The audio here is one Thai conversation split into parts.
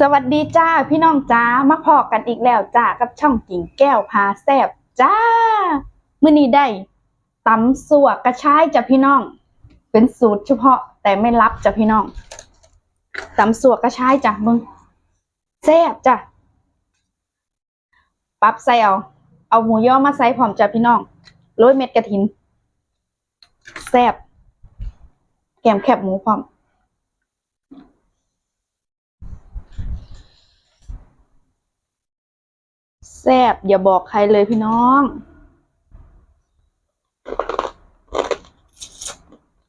สวัสดีจ้าพี่น้องจ้ามาพอกันอีกแล้วจ้ากับช่องกิ่งแก้วพาแซบจ้ามื้อนี้ได้ตำสัวกระชายจ้ะพี่น้อง เป็นสูตรเฉพาะแต่ไม่รับจ้ะพี่น้องตำสัวกระชายจ้ะมึงแซบจ้ะปรับใส่เอาเอาหมูย่อมาใส่พร้อมจ้ะพี่น้องโรยเม็ดกระถินแซบแกมแคบหมูพร้อม ซ่บอย่าบอกใครเลยพี่น้อง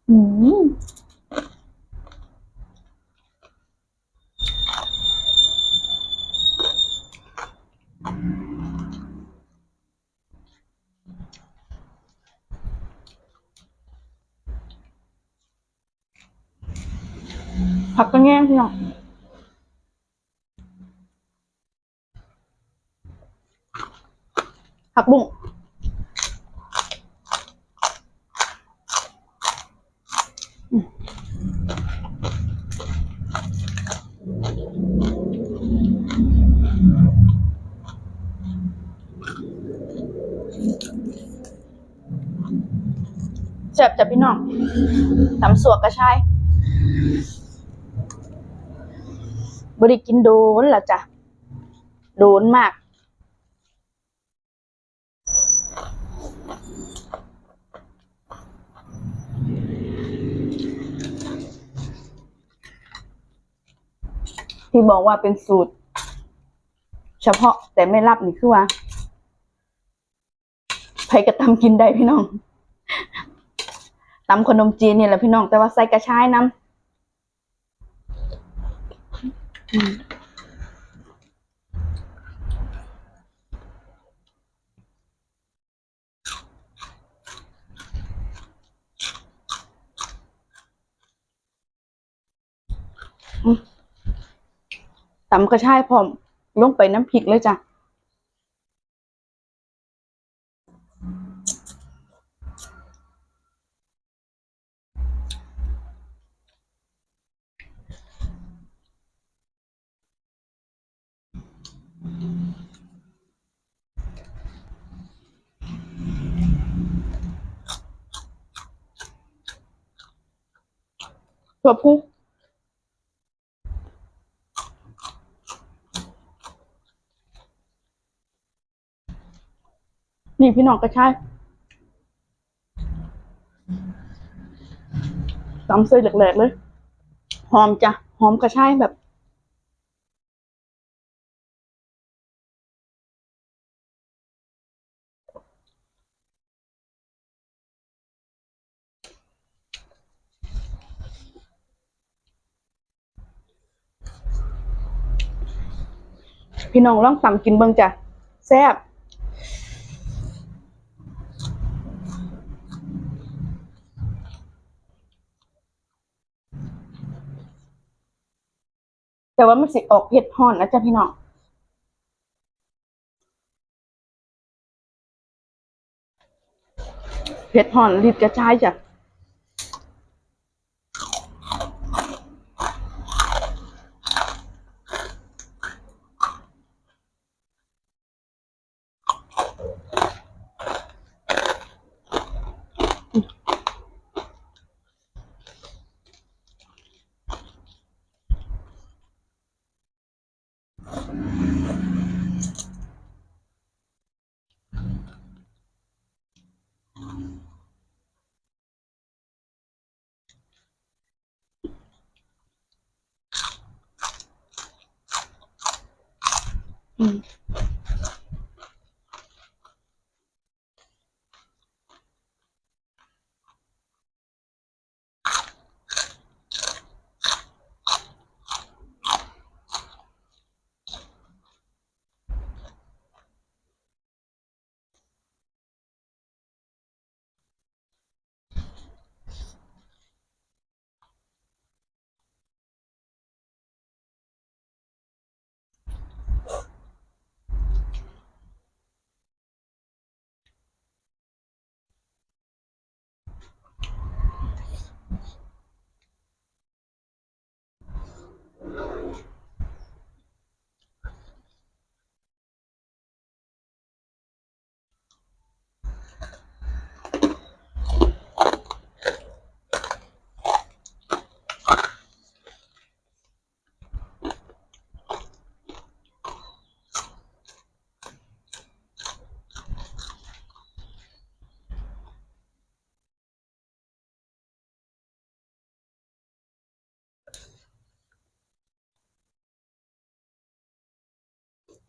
อืมผักก็แง่พี่น้อง ผักบุ้งเจ็บจ้ะพี่น้องตำสวกกระชายบริกินโดนแล้วจ้ะ โดนมาก ที่บอกว่าเป็นสูตร เฉพาะแต่ไม่รับนี่คือว่าไผกระตำกินได้พี่น้องตำขนมจีนเนี่ยแหละพี่น้อง แต่ว่าใส่กระชายน้ำ ตำกระชายพร้อมลงไปน้ำพริกเลยจ้ะถั่วพู นี่พี่น้องกระชายตำเส้นแหลกๆเลย หอมจ้ะ หอมกระชายแบบพี่น้องลองตำกินเบิ่งจ้ะ แซ่บ แต่ว่ามันสิออกเผ็ดห้อนนะจ๊ะพี่น้องเผ็ดห้อนรีดกระจายจ้ะ อืม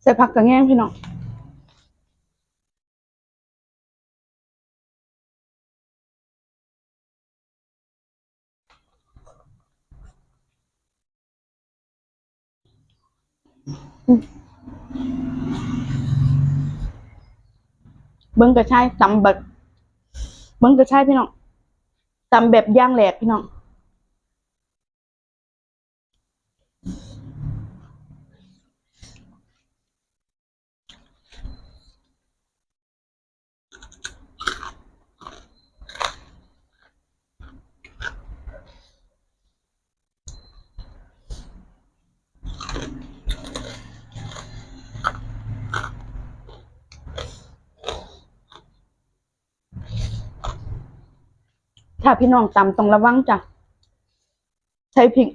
ใส่ผักกระแง่งพี่น้องเบิ้งกระชายตำแบบเบิ้งกระชายพี่น้องตำแบบย่างแหลกพี่น้อง ถ้าพี่น้องตำต้องระวังจ้ะใช้พริก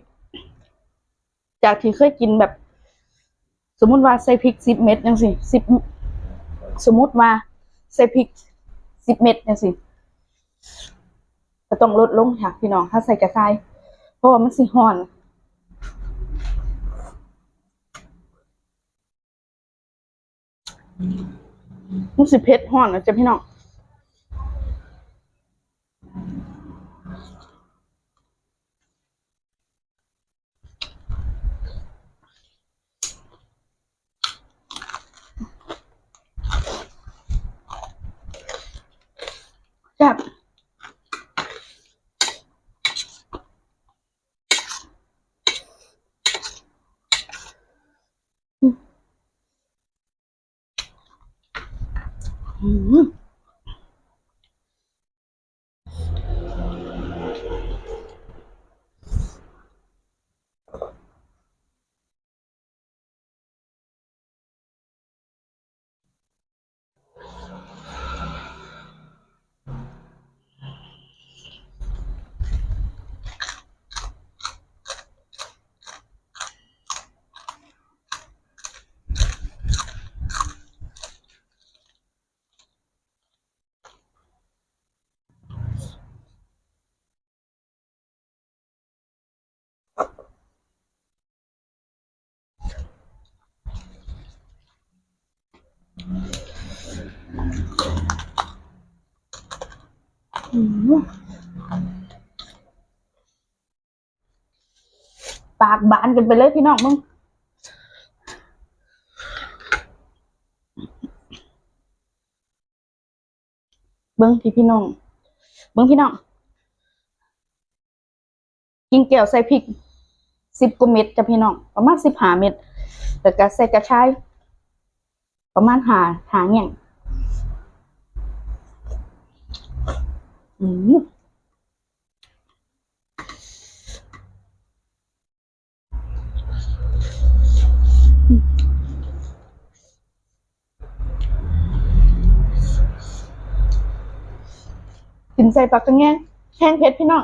จากที่เคยกินแบบ สมมติว่าใส่พริกสิบเม็ดยังสิสิบสมมติว่าใส่พริกสิบเม็ดยังสิก็ต้องลดลงค่ะพี่น้องถ้าใส่กระชายเพราะว่ามันสิห่อนมันสิเผ็ดห่อนนะจ๊ะพี่น้อง ปากบานกันไปเลยพี่น้องมึงเบิ้งพี่พี่น้อง เบิ้งพี่น้อง กินแก้วใส่พริกสิบกว่าเม็ดจ้ะพี่น้อง ประมาณสิบห้าเม็ดแต่ก็ใส่กระชาย ประมาณหาหาเงี้ยงอืม กินใส่ปากกระแงงแห้งเผ็ดพี่น้อง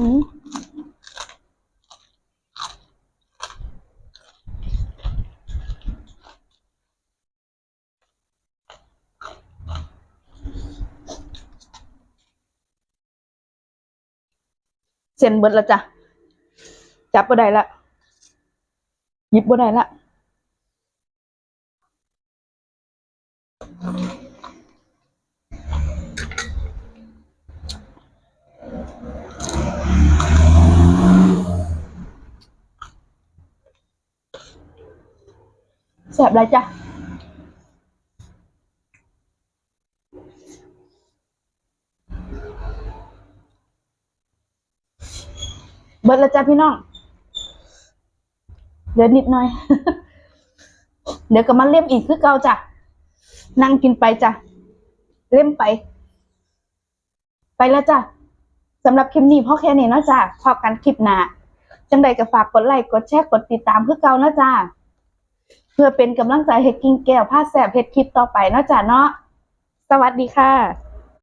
เส้นเบิดแล้วจ้ะ จับบ่ได้ละหยิบบ่ได้ละ แสบไรจ้ะเบิดแล้วจ้ะพี่น้องเดี๋ยวนิดหน่อย เดี๋ยวก็มาเล่มอีกคือเก่าจ้ะนั่งกินไปจ้ะเล่มไป ไปแล้วจ้ะสำหรับคลิปนี้พ่อแค่นี้เนาะจ้ะพอกันคลิปหน้าจังใดก็ฝากกดไลค์กดแชร์กดติดตามคือเก่านะจ้าเพื่อเป็นกำลังใจให้กิ่งแก้วพาแสบเฮ็ดคลิปต่อไปเนาะจ้าเนาะสวัสดีค่ะ